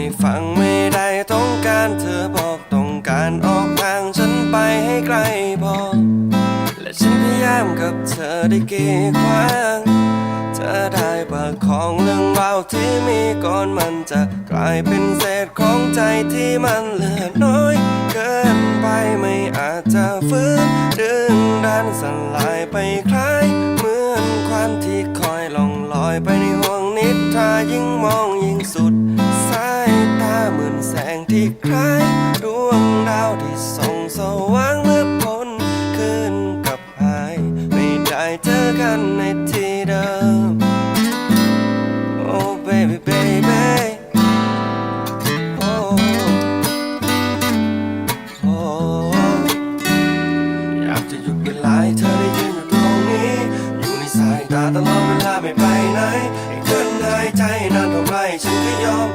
ไม่ฟังไม่ได้ต้องการเธอบอกต้องการออกทางฉันไปให้ไกลพอและฉันพยายามกับเธอได้กี่ครั้งเธอได้ประของเรื่องราวที่มีก่อนมันจะกลายเป็นเศษของใจที่มันเหลือน้อยเกินไปไม่อาจจะฟื้นดึงดันสลายไปคล้ายเหมือนควันที่คอยล่องลอยไปในห่วงนิทรายิ่งมองยิ่งสุด ที่คล้ายดวงดาวที่ส่องสว่างเมื่อพ้นคืนกับหาย ไม่ได้เจอกันในที่เดิม Oh baby baby Oh Oh อยากจะหยุดเวลาเธอได้ยืนอยู่ตรงนี้ อยู่ในสายตาตลอดเวลาไม่ไปไหนให้เธอหายใจนานเท่าไรฉันก็ยอม